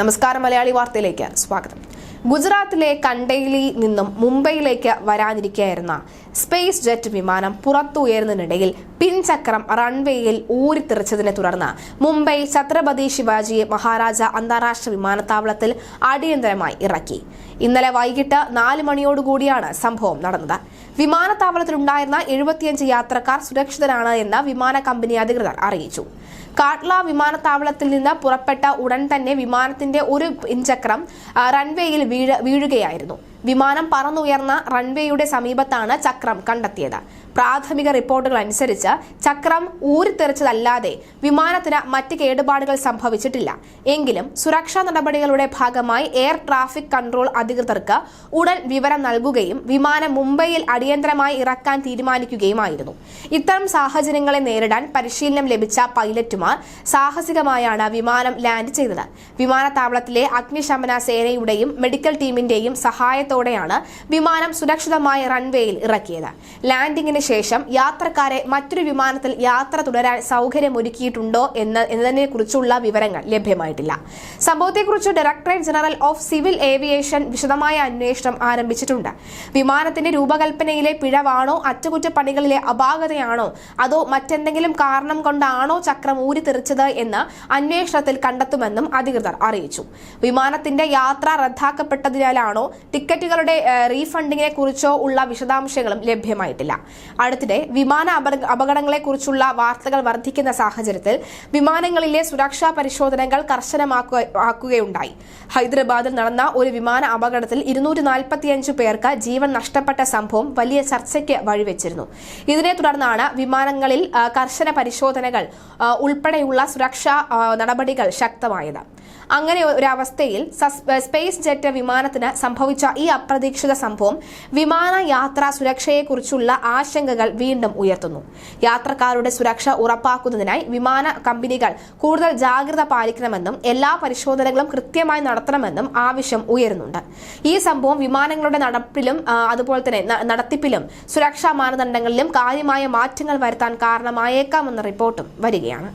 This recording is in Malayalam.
നമസ്കാരം മലയാളി വാർത്തയിലേക്ക് സ്വാഗതം. ഗുജറാത്തിലെ കണ്ടയിലി നിന്നും മുംബൈയിലേക്ക് വരാനിരിക്കുകയായിരുന്ന സ്പേസ് ജെറ്റ് വിമാനം പുറത്തുയരുന്നതിനിടയിൽ പിൻചക്രം റൺവേയിൽ ഊരിത്തെറിച്ചതിനെ തുടർന്ന് മുംബൈ ഛത്രപതി ശിവാജി മഹാരാജ അന്താരാഷ്ട്ര വിമാനത്താവളത്തിൽ അടിയന്തരമായി ഇറക്കി. ഇന്നലെ വൈകിട്ട് നാല് മണിയോടുകൂടിയാണ് സംഭവം നടന്നത്. വിമാനത്താവളത്തിലുണ്ടായിരുന്ന എഴുപത്തിയഞ്ച് യാത്രക്കാർ സുരക്ഷിതരാണ് എന്ന് വിമാന കമ്പനി അധികൃതർ അറിയിച്ചു. കാട്ട്ല വിമാനത്താവളത്തിൽ നിന്ന് പുറപ്പെട്ട ഉടൻ തന്നെ വിമാനത്തിന്റെ ഒരു പിൻചക്രം റൺവേയിൽ വീഴുകയായിരുന്നു. വിമാനം പറന്നുയർന്ന റൺവേയുടെ സമീപത്താണ് ചക്രം കണ്ടെത്തിയത്. പ്രാഥമിക റിപ്പോർട്ടുകൾ അനുസരിച്ച് ചക്രം ഊരിത്തെറിച്ചതല്ലാതെ വിമാനത്തിന് മറ്റ് കേടുപാടുകൾ സംഭവിച്ചിട്ടില്ല. എങ്കിലും സുരക്ഷാ നടപടികളുടെ ഭാഗമായി എയർ ട്രാഫിക് കൺട്രോൾ അധികൃതർക്ക് ഉടൻ വിവരം നൽകുകയും വിമാനം മുംബൈയിൽ അടിയന്തരമായി ഇറക്കാൻ തീരുമാനിക്കുകയുമായിരുന്നു. ഇത്തരം സാഹചര്യങ്ങളെ നേരിടാൻ പരിശീലനം ലഭിച്ച പൈലറ്റുമാർ സാഹസികമായാണ് വിമാനം ലാൻഡ് ചെയ്തത്. വിമാനത്താവളത്തിലെ അഗ്നിശമന സേനയുടെയും മെഡിക്കൽ ടീമിന്റെയും സഹായത്തോടെയാണ് വിമാനം സുരക്ഷിതമായി റൺവേയിൽ ഇറക്കിയത്. ലാൻഡിംഗിന് ശേഷം യാത്രക്കാരെ മറ്റൊരു വിമാനത്തിൽ യാത്ര തുടരാൻ സൗകര്യമൊരുക്കിയിട്ടുണ്ടോ എന്ന് എന്നതിനെ കുറിച്ചുള്ള വിവരങ്ങൾ ലഭ്യമായിട്ടില്ല. സംഭവത്തെക്കുറിച്ച് directorate general of civil aviation വിശദമായ അന്വേഷണം ആരംഭിച്ചിട്ടുണ്ട്. വിമാനത്തിന്റെ രൂപകൽപ്പനയിലെ പിഴവാണോ അറ്റകുറ്റപ്പണികളിലെ അപാകതയാണോ അതോ മറ്റെന്തെങ്കിലും കാരണം കൊണ്ടാണോ ചക്രം ഊരിത്തെറിച്ചത് എന്ന് അന്വേഷണത്തിൽ കണ്ടെത്തുമെന്നും അധികൃതർ അറിയിച്ചു. വിമാനത്തിന്റെ യാത്ര റദ്ദാക്കപ്പെട്ടതിനാലാണോ ടിക്കറ്റുകളുടെ ഏഹ്, റീഫണ്ടിങ്ങിനെ കുറിച്ചോ ഉള്ള വിശദാംശങ്ങളും ലഭ്യമായിട്ടില്ല. അടുത്തിടെ വിമാന അപകടങ്ങളെ അപകടങ്ങളെക്കുറിച്ചുള്ള വാർത്തകൾ വർദ്ധിക്കുന്ന സാഹചര്യത്തിൽ വിമാനങ്ങളിലെ സുരക്ഷാ പരിശോധനകൾ കർശനമാക്കുകയുണ്ടായി ഹൈദരാബാദിൽ നടന്ന ഒരു വിമാന അപകടത്തിൽ ഇരുന്നൂറ്റി നാൽപ്പത്തിയഞ്ച് പേർക്ക് ജീവൻ നഷ്ടപ്പെട്ട സംഭവം വലിയ ചർച്ചയ്ക്ക് വഴിവെച്ചിരുന്നു. ഇതിനെ തുടർന്നാണ് വിമാനങ്ങളിൽ കർശന പരിശോധനകൾ ഉൾപ്പെടെയുള്ള സുരക്ഷാ നടപടികൾ ശക്തമായത്. അങ്ങനെ ഒരവസ്ഥയിൽ സ്പേസ് ജെറ്റ് വിമാനത്തിന് സംഭവിച്ച ഈ അപ്രതീക്ഷിത സംഭവം. വിമാന യാത്രാ സുരക്ഷയെക്കുറിച്ചുള്ള ആശങ്കകൾ വീണ്ടും ഉയർത്തുന്നു. യാത്രക്കാരുടെ സുരക്ഷ ഉറപ്പാക്കുന്നതിനായി വിമാന കമ്പനികൾ കൂടുതൽ ജാഗ്രത പാലിക്കണമെന്നും എല്ലാ പരിശോധനകളും കൃത്യമായി നടത്തണമെന്നും ആവശ്യം ഉയരുന്നുണ്ട്. ഈ സംഭവം വിമാനങ്ങളുടെ നടപ്പിലും അതുപോലെ തന്നെ നടത്തിപ്പിലും സുരക്ഷാ മാനദണ്ഡങ്ങളിലും കാര്യമായ മാറ്റങ്ങൾ വരുത്താൻ കാരണമായേക്കാമെന്ന റിപ്പോർട്ടും വരികയാണ്.